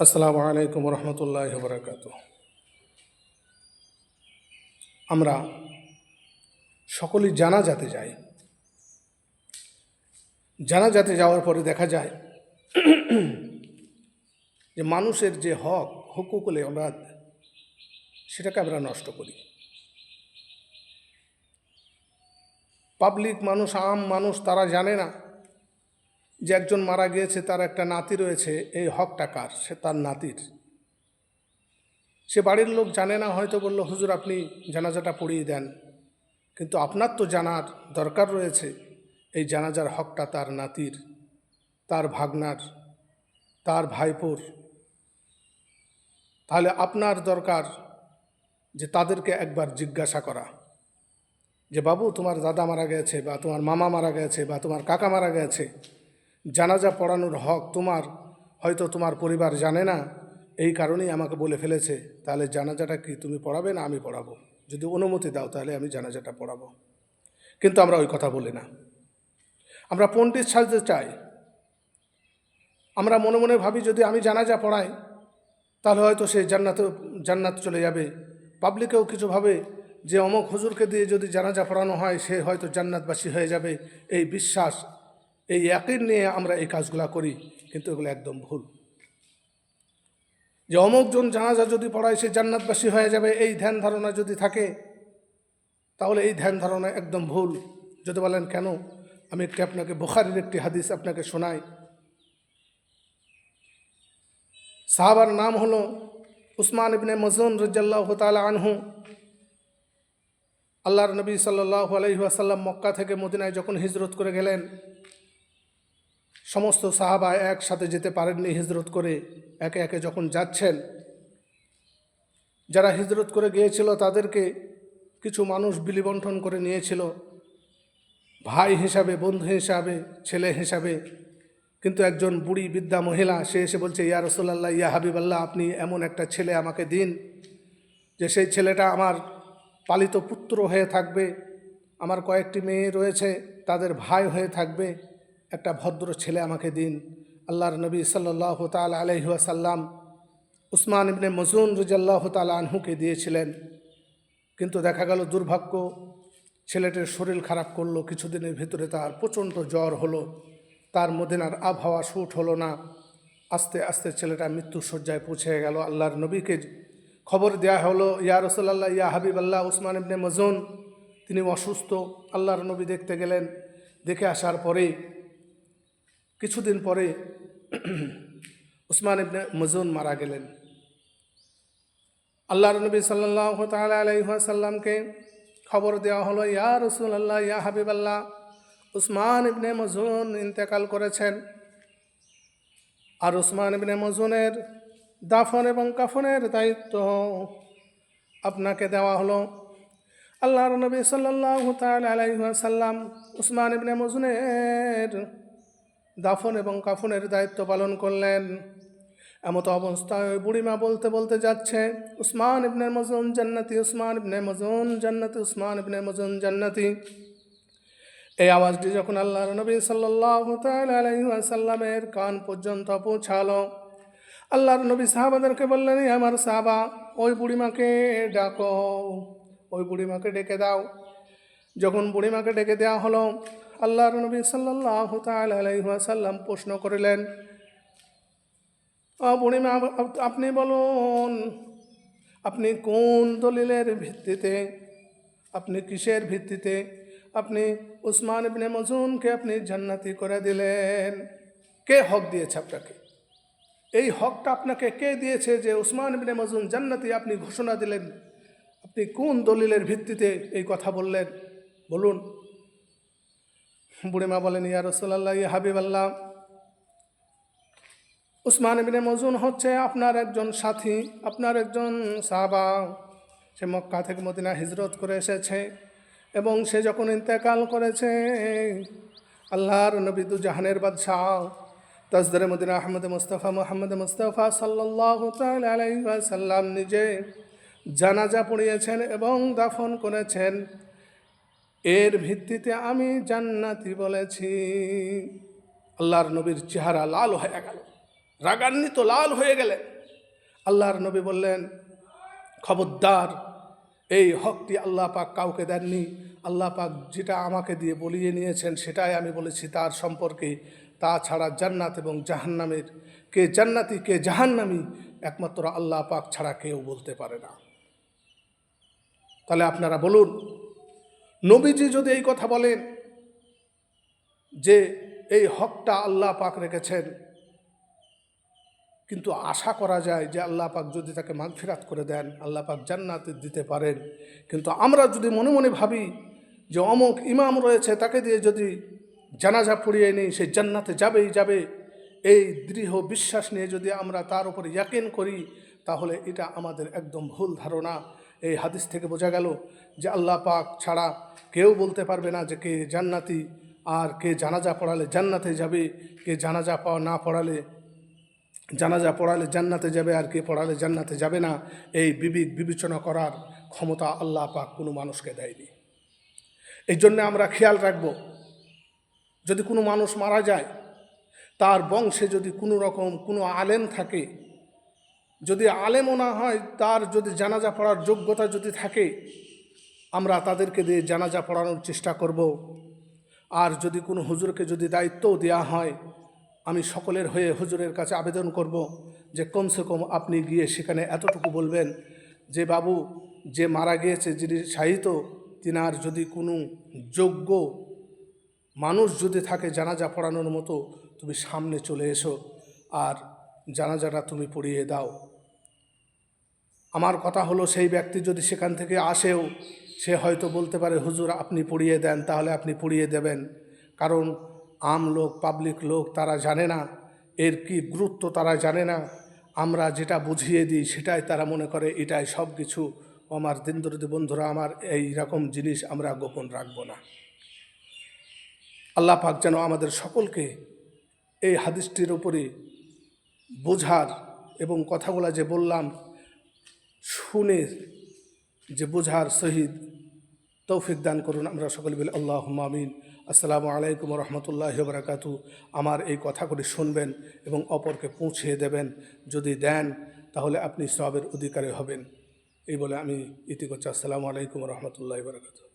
আসসালামু আলাইকুম রহমতুল্লাহ বরকাত আমরা সকলেই জানা যাতে যাই। জানা যাতে যাওয়ার পরে দেখা যায় যে মানুষের যে হক, হুকুকুলে আমরা সেটাকে আমরা নষ্ট করি। পাবলিক মানুষ, আম মানুষ, তারা জানে না যে একজন মারা গিয়েছে, তার একটা নাতি রয়েছে, এই হকটা কার? সে তার নাতির। সে বাড়ির লোক জানে না, হয়তো বলল, হুজুর, আপনি জানাজাটা পড়িয়ে দেন। কিন্তু আপনার তো জানার দরকার রয়েছে। এই জানাজার হকটা তার নাতির, তার ভাগনার, তার ভাইপোর। তাহলে আপনার দরকার যে তাদেরকে একবার জিজ্ঞাসা করা। যে, বাবু, তোমার দাদা মারা গেছে, বা তোমার মামা মারা গেছে, বা তোমার কাকা মারা গেছে। জানাজা পড়ানোর হক তোমার, হয়তো তোমার পরিবার জানে না, এই কারণেই আমাকে বলে ফেলেছে, তাহলে জানাজাটা কি তুমি পড়াবে না আমি পড়াবো? যদি অনুমতি দাও তাহলে আমি জানাজাটা পড়াবো। কিন্তু আমরা ওই কথা বলি না। আমরা পণ্ডিত সাজতে চাই। আমরা মনে মনে ভাবি যদি আমি জানাজা পড়াই, তাহলে হয়তো সে জান্নাতে, জান্নাত চলে যাবে। পাবলিকেও কিছু ভাবে যে অমক হুজুরকে দিয়ে যদি জানাজা পড়ানো হয়, সে হয়তো জান্নাতবাসী হয়ে যাবে। এই বিশ্বাস এই একই নিয়ে আমরা এই কাজগুলো করি, কিন্তু এগুলো একদম ভুল। যে অমুকজন জানাজা যদি পড়ায় সে জান্নাতবাসী হয়ে যাবে, এই ধ্যান ধারণা যদি থাকে, তাহলে এই ধ্যান ধারণা একদম ভুল। যদি বলেন, কেন? আমি একটি আপনাকে বুখারির একটি হাদিস আপনাকে শোনাই। সাহাবার নাম হলো উসমান ইবনে মজুন রজ্জাল্লাহ তালা আনহু। আল্লাহর নবী সাল্লাহ আলহিহাসাল্লাম মক্কা থেকে মদিনায় যখন হিজরত করে গেলেন সমস্ত সাহাবা একসাথে যেতে পারেননি হিজরত করে একে একে যখন যাচ্ছেন, যারা হিজরত করে গিয়েছিল তাদেরকে কিছু মানুষ বিলিবন্টন করে নিয়েছিল, ভাই হিসাবে, বন্ধু হিসাবে, ছেলে হিসাবে। কিন্তু একজন বুড়ি বিদ্যা মহিলা, সে এসে বলছে, ইয়া রসোল্লাহ ইয়া হাবিবাল্লাহ, আপনি এমন একটা ছেলে আমাকে দিন যে সেই ছেলেটা আমার পালিত পুত্র হয়ে থাকবে, আমার কয়েকটি মেয়ে রয়েছে, তাদের ভাই হয়ে থাকবে একটা ভদ্র ছেলে আমাকে দিন। আল্লাহর নবী সাল্লাহ তাল আলহিহাসাল্লাম উসমান ইবনে মজুন রুজাল্লাহ তাল আনহুকে দিয়েছিলেন। কিন্তু দেখা গেল দুর্ভাগ্য, ছেলেটির শরীর খারাপ করল, কিছুদিনের ভিতরে তার প্রচণ্ড জ্বর হলো, তার মদিনার আবহাওয়া শ্যুট হলো না। আস্তে আস্তে ছেলেটা মৃত্যুসজ্জায় পৌঁছে গেল আল্লাহর নবীকে। খবর দেয়া হলো, ইয়া রসল্লাহ ইয়া হাবিব আল্লাহ উসমান ইবনে মজুন তিনি অসুস্থ। আল্লাহর নবী দেখতে গেলেন। দেখে আসার পরে কিছুদিন পরে উসমান ইবনে মজুন মারা গেলেন। আল্লাহর নবী সাল্লাহ আলাইসাল্লামকে খবর দেওয়া হলো, ইয়া রসুল আল্লাহ ইয়া হাবিব আল্লাহ উসমান ইবনে মজুন ইন্তেকাল করেছেন। আর উসমান ইবনে মজুনের দাফন এবং কাফনের দায়িত্ব আপনাকে দেওয়া হলো। আল্লাহর নবী সাল্লাহ তাল আলাইসাল্লাম উসমান ইবনে মজুনের দাফন এবং কাফনের দায়িত্ব পালন করলেন। এমত অবস্থায় ওই বুড়িমা বলতে বলতে যাচ্ছে, উসমান ইবনে মজুন জান্নাতি, উসমান ইবনে মজুন জান্নাতি, উসমান ইবনে মজুন জান্নাতি। এই আওয়াজটি যখন আল্লাহর নবী সাল্লাহ সাল্লামের কান পর্যন্ত পৌঁছালো, আল্লাহর নবী সাহাবাদেরকে বললেন আমার সাহাবা, ওই বুড়িমাকে ডাকো, ওই বুড়িমাকে ডেকে দাও। যখন বুড়িমাকে ডেকে দেওয়া হলো আল্লাহর নবী সাল্লাহ সাল্লাম প্রশ্ন করিলেন বুড়িমা আপনি বলুন, আপনি কোন দলিলের ভিত্তিতে, আপনি কিসের ভিত্তিতে, আপনি উসমান ইবনে মজুনকে আপনি জান্নাতি করে দিলেন? কে হক দিয়েছে আপনাকে? এই হকটা আপনাকে কে দিয়েছে যে উসমান ইবনে মজুন জান্নাতি আপনি ঘোষণা দিলেন? আপনি কোন দলিলের ভিত্তিতে এই কথা বললেন? বলুন। বুড়িমা বলেন, ইয়া রসোল্লাহ ইয়া হাবিব আল্লাহ উসমান বিনে মজুন হচ্ছে আপনার একজন সাথী, আপনার একজন সাহাবা। সে মক্কা থেকে মদিনা হিজরত করে এসেছে এবং সে যখন ইন্তেকাল করেছে, আল্লাহর নবীদু জাহানের বাদশাহ তসদরে মদিনা আহমদ মুস্তফা, মোহাম্মদ মুস্তফা সাল্লাহ সাল্লাম নিজে জানাজা পড়িয়েছেন এবং দাফন করেছেন। এর ভিত্তিতে আমি জান্নাতি বলেছি। আল্লাহর নবীর চেহারা লাল হয়ে গেল, রাগান্বিত লাল হয়ে গেলেন আল্লাহর নবী বললেন, খবরদার, এই হকটি আল্লাহ পাক কাউকে দেননি। আল্লাহ পাক যেটা আমাকে দিয়ে বলিয়ে নিয়েছেন সেটাই আমি বলেছি তার সম্পর্কে। তাছাড়া জান্নাত এবং জাহান্নামের কে জান্নাতি, কে জাহান্নামি একমাত্র আল্লাহ পাক ছাড়া কেউ বলতে পারে না। তাহলে আপনারা বলুন নবীজি যদি এই কথা বলেন যে এই হকটা আল্লাহ পাক রেখেছেন, কিন্তু আশা করা যায় যে আল্লাহ পাক যদি তাকে মাগফিরাত করে দেন, আল্লাহ পাক জান্নাতে দিতে পারেন। কিন্তু আমরা যদি মনে মনে ভাবি যে অমুক ইমাম রয়েছে, তাকে দিয়ে যদি জানাজা পড়িয়ে নিই, সে জান্নাতে যাবেই যাবে। এই দৃঢ় বিশ্বাস নিয়ে যদি আমরা তার উপর ইয়াকিন করি, তাহলে এটা আমাদের একদম ভুল ধারণা। এই হাদিস থেকে বোঝা গেল যে আল্লাহ পাক ছাড়া কেউ বলতে পারবে না যে কে জান্নাতি আর কে জানাজা পড়ালে জান্নাতে যাবে, কে জানাজা পাওয়া না পড়ালে জানাজা পড়ালে জান্নাতে যাবে আর কে পড়ালে জান্নাতে যাবে না, এই বিবেক বিবেচনা করার ক্ষমতা আল্লাহ পাক কোনো মানুষকে দেয়নি। এই জন্য আমরা খেয়াল রাখব, যদি কোনো মানুষ মারা যায়, তার বংশে যদি কোনো রকম কোনো আলেম থাকে যদি আলেমও না হয়, তার যদি জানাজা পড়ার যোগ্যতা যদি থাকে, আমরা তাদেরকে দিয়ে জানাজা পড়ানোর চেষ্টা করব। আর যদি কোনো হুজুরকে যদি দায়িত্বও দেওয়া হয়, আমি সকলের হয়ে হুজুরের কাছে আবেদন করব যে কমসে কম আপনি গিয়ে সেখানে এতটুকু বলবেন যে, বাবু, যে মারা গিয়েছে, যিনি সাহিত্য তিনার যদি কোনো যোগ্য মানুষ যদি থাকে জানাজা পড়ানোর মতো, তুমি সামনে চলে এসো। আর জানাজাটা তুমি পড়িয়ে দাও। আমার কথা হলো সেই ব্যক্তি যদি সেখান থেকে আসেও সে হয়তো বলতে পারে, হুজুর, আপনি পড়িয়ে দেন, তাহলে আপনি পড়িয়ে দেবেন। কারণ আম লোক, পাবলিক লোক তারা জানে না, এর কি গুরুত্ব তারা জানে না। আমরা যেটা বুঝিয়ে দিই সেটাই তারা মনে করে, এটাই সব কিছু। আমার দিনদরদি বন্ধুরা, আমার এই রকম জিনিস আমরা গোপন রাখব না। আল্লাহ পাক যেন আমাদের সকলকে এই হাদিসটির উপরে বোঝার এবং কথাগুলো যে বললাম শুনে যে বোঝার সহিত তৌফিক দান করুন আমরা সকলে বলি আল্লাহ আমিন। আসসালামু আলাইকুম রহমতুল্লাহ বারাকাতু আমার এই কথাগুলি শুনবেন এবং অপরকে পৌঁছিয়ে দেবেন। যদি দেন, তাহলে আপনি সবের অধিকারী হবেন। এই বলে আমি ইতি করছি। আসসালামু আলাইকুম রহমতুল্লাহ বারাকাতু